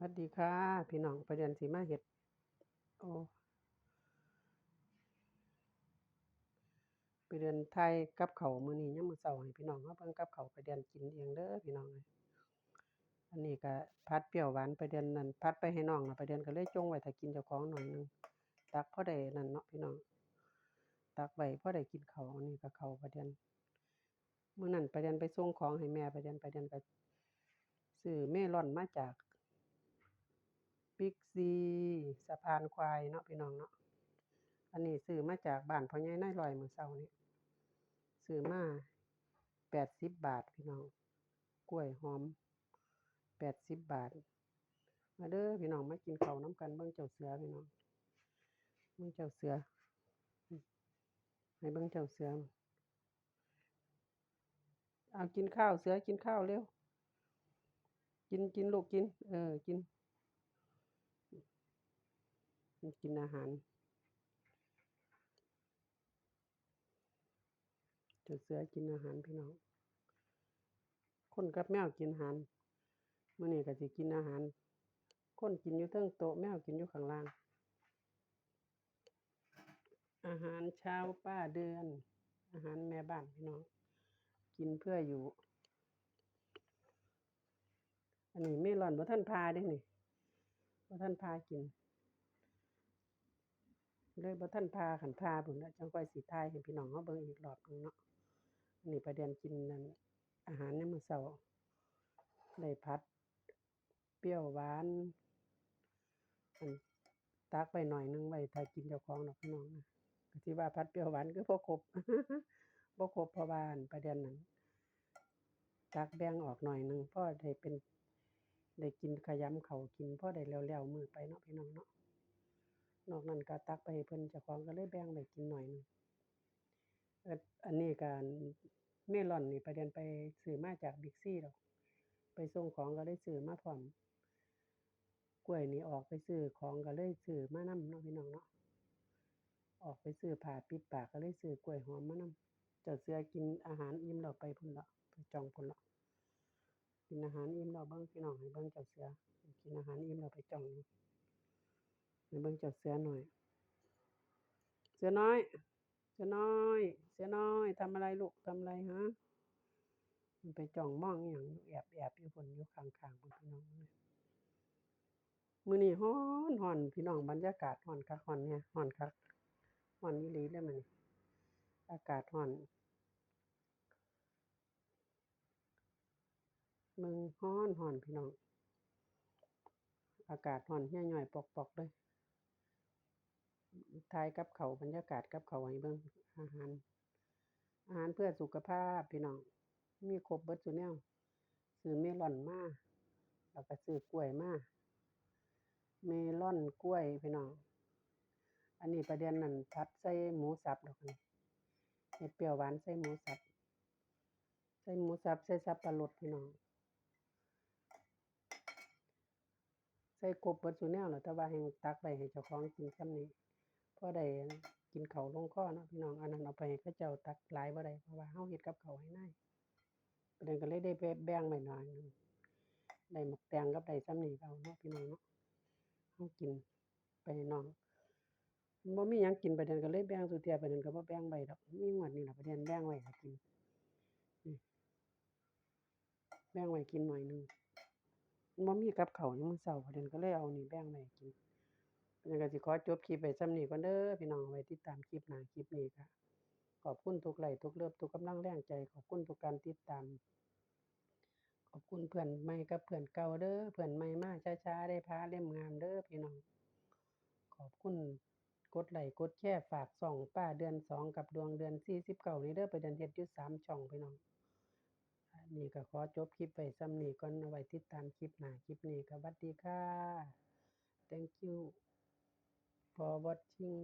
หวัดดีค่ะ พี่น้องประเด็นสิมาเฮ็ด โอ้ไปเดินไทยกับเขามือนี้ยามมื้อเช้าให้พี่น้องเฮาเบิ่งกับข้าวประเด็นกินเองเด้อพี่น้องเอ้ยอันนี้ก็ผัดเปรี้ยวหวานประเด็นนั่นผัดไปให้น้องนะประเด็นก็เลยจงไว้ถ้ากินเจ้าของหน่อยนึงตักพ่อได้นั่นเนาะพี่น้องตักไว้พอได้กินเขาอันนี้ก็ข้าวประเด็นมื้อนั้นประเด็นไปส่งของให้แม่ประเด็นประเด็นก็ซื้อเมลอนมาจาก บิ๊กซีสะพานควายเนาะพี่น้องเนาะอันนี้ซื้อมาจากบ้านพ่อใหญ่นายร้อยมื้อเช้านี้ซื้อมาแปดสิบบาทพี่น้อง กล้วยหอมแปดสิบบาท มาเด้อพี่น้องมากินข้าวนำกันเบิ่งเจ้าเสือพี่น้องเบิ่งเจ้าเสือให้เบิ่งเจ้าเสือเอากินข้าวเสือกินข้าวเร็ว กินกินลูกกิน เออ กิน กินอาหารจ้าเสือกินอาหารพี่น้อง คนกับแมวกินอาหารเมื้อนี้ก็สิกินอาหาร คนกินอยู่เทิงโต๊ะแมวกินอยู่ข้างล่าง อาหารเช้าป้าเดือน อาหารแม่บ้านพี่น้อง กินเพื่ออยู่ อันนี้เมลอนบ่ทันผ่าเดะนี่บ่ทันผ่ากิน เลยบ่ทันผ่าคันผ่าพู้นล่ะจังค่อยสิถ่ายให้พี่น้องเฮาเบิ่งอีกรอบหนึ่งเนาะอันนี้ประเด็นกินนั่นอาหารยามมื้อเช้าได้ผัด เปรี้ยวหวานอันตักไว้หน่อยหนึ่งไว้ถ้ากินเจ้าของดอกพี่น้องนะก็สิว่าผัดเปรี้ยวหวานคือบ่ครบบ่ครบพราะว่านประเด็นนั้นตักแบ่งออกหน่อยหนึ่งพ่อได้เป็นได้กินขยำเขากินพ่อได้แล้วๆมือไปเนาะพี่น้องเนาะ นอกนั้นก็ตักไปให้เพิ่นเจ้าของก็เลยแบ่งไว้กินหน่อยหนึ่งอันนี้ก็อั่นเมลอนนี่ประเด็นไปซื้อมาจากบิ๊กซี่ดอก ไปส่งของก็เลยซื้อมาพร้อมกล้วยนี่ออกไปซื้อของก็เลยซื้อมานำเนาะพี่น้องเนาะออกไปซื้อผ้าปิดปากก็เลยซื้อกล้วยหอมมานำเจ้าเสือกินอาหารอิ่มแล้วไปพู้นล้วไปจองพู้นล้วกินอาหารอิ่มแล้วเบิ่งพี่น้องให้เบิ่งเจ้าเสือกินอาหารอิ่มแล้วไปจอง อยู่ให้เบิ่งจ้าเสือหน่อย เสือน้อย เสือน้อย เสือน้อยทำอะไรลูกทำอะไรฮะ มันไปจ้องมองอิหยังอยู่แอบอยู่พู้นอยู่ข้างๆพู้นพี่น้องเอ้ยมื้อนี้ร้อนร้อนพี่น้องบรรยากาศร้อนคักร้อนแหน่ร้อนคักร้อนอีหลีเลยมื้อนี้อากาศร้อนเบิ่งร้อนร้อนพี่น้อง อากาศร้อนเหี่ยย่อยปอกๆเลย ถ่ายกับเขาบรรยากาศกับเขาวให้เบิ่งอาหาร อาหารเพื่อสุขภาพพี่น้อง มีครบเบิดซุแนวซื้อเมลอนมาแล้วก็ซื้อกล้วยมาเมลอนกล้วยพี่น้อง อันนี้ประเด็นนั่นผัดใส่หมูสับดอกนี่เฮ็ดเปรี้ยวหวานใส่หมูสับ ใส่หมูสับใส่สับปะรดพี่น้อง ใส่ครบเบิดซุแนวแล้วแต่ว่าแฮ่งตักไว้ให้เจ้าของกินส่ำนี้ พอได้กินเขาลงคอเนาะพี่น้องอันนั้นเอาไปให้เจ้าตักหลายบ่ได้เพราะว่าเราเฮ็ดกับเขาให้นายประเด็นก็เลยได้แบ่งไว้หน่อยหนึ่งได้หมกแตงกับได้ส่ำนี้ก็เอาเนาะพี่น้องเนาะเรากินไปน้องบ่มีหยังกินประเด็นก็เลยแบ่งซุเทียประเด็นก็บ่แบ่งไว้ดอกมีงวดนี้ล่ะประเด็นแบ่งไว้ให้กินแบ่งไว้กินหน่อยนึงบ่มีกับเขายามมื้อเช้าประเด็นก็เลยเอานี่แบ่งไว้กิน ประเด็นก็สิขอจบคลิปไว้ส่ำนี้ก่อนเด้อพี่น้องไว้ติดตามคลิปหน้าคลิปนี้ก็ขอบคุณทุกไลก์ทุกเลิฟทุกกำลังแรงใจ ขอบคุณทุกการติดตาม ขอบคุณเพื่อนใหม่กับเพื่อนเก่าเด้อเพื่อนใหม่มาช้าๆได้พาเล่มงามเด้อพี่น้อง ขอบคุณกดไลก์กดแชร์ฝากช่องป้าเดือน2กับดวงเดือน49นี่เด้อปเด็นเฮ็ดอยู่3ช่องพี่น้องนนี้ก็ขอจบคลิปไว้ส่ำนี้ก่อนเอาไว้ติดตามคลิปหน้าคลิปนี้ก็หวัดดีค่ะ Thank you for watching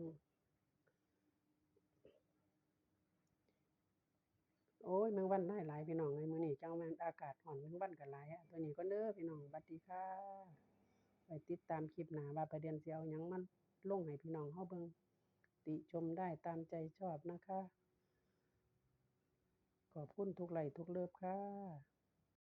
โอ๊ยแมงวันหลายหลายพี่น้องเอ้มื้อนี้จังแม่นอากาศร้อนแมงวันก็หลายอะตัวนี้ก่อนเด้อพี่น้องหวัดดีค่ะไว้ติดตามคลิปหนาว่าประเด็นสิเอาหยังมาลงให้พี่น้องเราเบิงติชมได้ตามใจชอบนะคะ ขอบคุณทุกไลก์ทุกเลิฟค่ะ